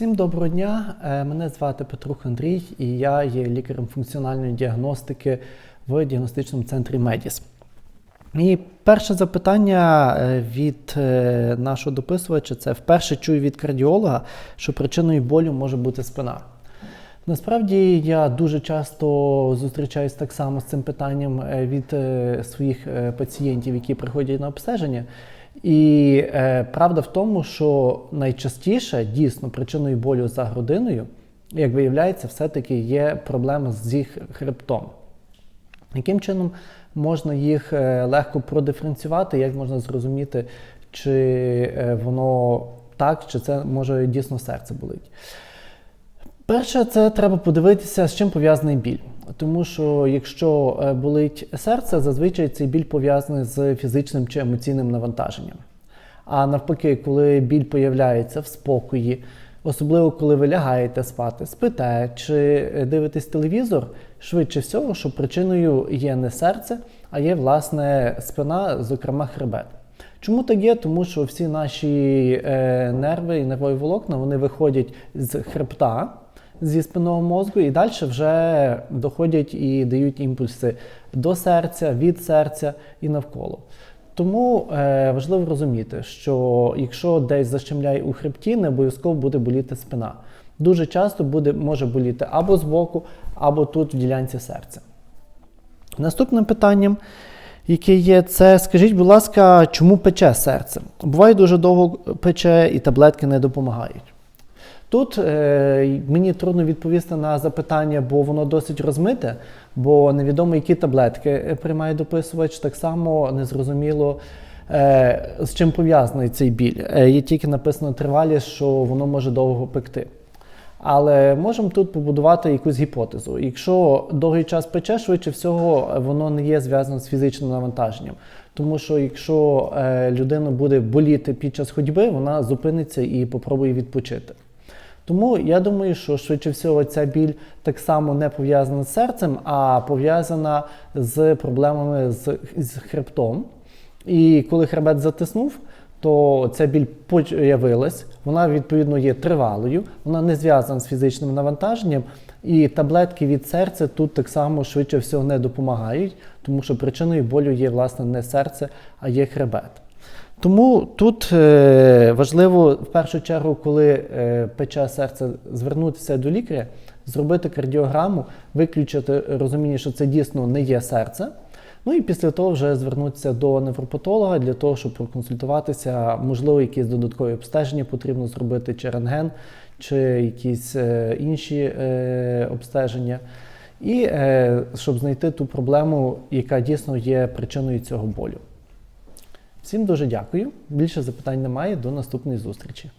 Всім доброго дня. Е, Мене звати Петрух Андрій, і я є лікарем функціональної діагностики в діагностичному центрі Медіс. І перше запитання е, від е, нашого дописувача це вперше чую від кардіолога, що причиною болю може бути спина. Насправді я дуже часто зустрічаюсь так само з цим питанням від своїх пацієнтів, які приходять на обстеження. І е, правда в тому, що найчастіше дійсно причиною болю за грудиною, як виявляється, все-таки є проблема з їх хребтом. Яким чином можна їх е, легко продиференціювати, як можна зрозуміти, чи е, воно так, чи це може дійсно серце болить? Перше, це треба подивитися, з чим пов'язаний біль. Тому що якщо е, болить серце, зазвичай цей біль пов'язаний з фізичним чи емоційним навантаженням. А навпаки, коли біль появляється в спокої, особливо коли ви лягаєте спати, спите чи е, дивитесь телевізор, швидше всього, що причиною є не серце, а є власне спина, зокрема хребет. Чому так є? Тому що всі наші е, нерви і нервові волокна вони виходять з хребта, зі спинного мозку, і далі вже доходять і дають імпульси до серця, від серця і навколо. Тому е, важливо розуміти, що якщо десь защемляє у хребті, не обов'язково буде боліти спина. Дуже часто буде, може боліти або збоку, або тут в ділянці серця. Наступним питанням, яке є, це скажіть, будь ласка, чому пече серце? Буває дуже довго пече і таблетки не допомагають. Тут е, мені трудно відповісти на запитання, бо воно досить розмите, бо невідомо, які таблетки е, приймає дописувач, так само незрозуміло, е, з чим пов'язаний цей біль. Е, є тільки написано тривалість, що воно може довго пекти. Але можемо тут побудувати якусь гіпотезу. Якщо довгий час пече, швидше всього воно не є зв'язано з фізичним навантаженням. Тому що якщо е, людина буде боліти під час ходьби, вона зупиниться і попробує відпочити. Тому я думаю, що швидше всього ця біль так само не пов'язана з серцем, а пов'язана з проблемами з, з хребтом. І коли хребет затиснув, то ця біль появилась, вона відповідно є тривалою, вона не зв'язана з фізичним навантаженням, і таблетки від серця тут так само швидше всього не допомагають, тому що причиною болю є власне не серце, а є хребет. Тому тут е, важливо в першу чергу, коли е, пече серце, звернутися до лікаря, зробити кардіограму, виключити розуміння, що це дійсно не є серце. Ну і після того вже звернутися до невропатолога для того, щоб проконсультуватися, можливо, якісь додаткові обстеження потрібно зробити, чи рентген, чи якісь е, інші обстеження, і щоб знайти ту проблему, яка дійсно є причиною цього болю. Всім дуже дякую. Більше запитань немає. До наступної зустрічі.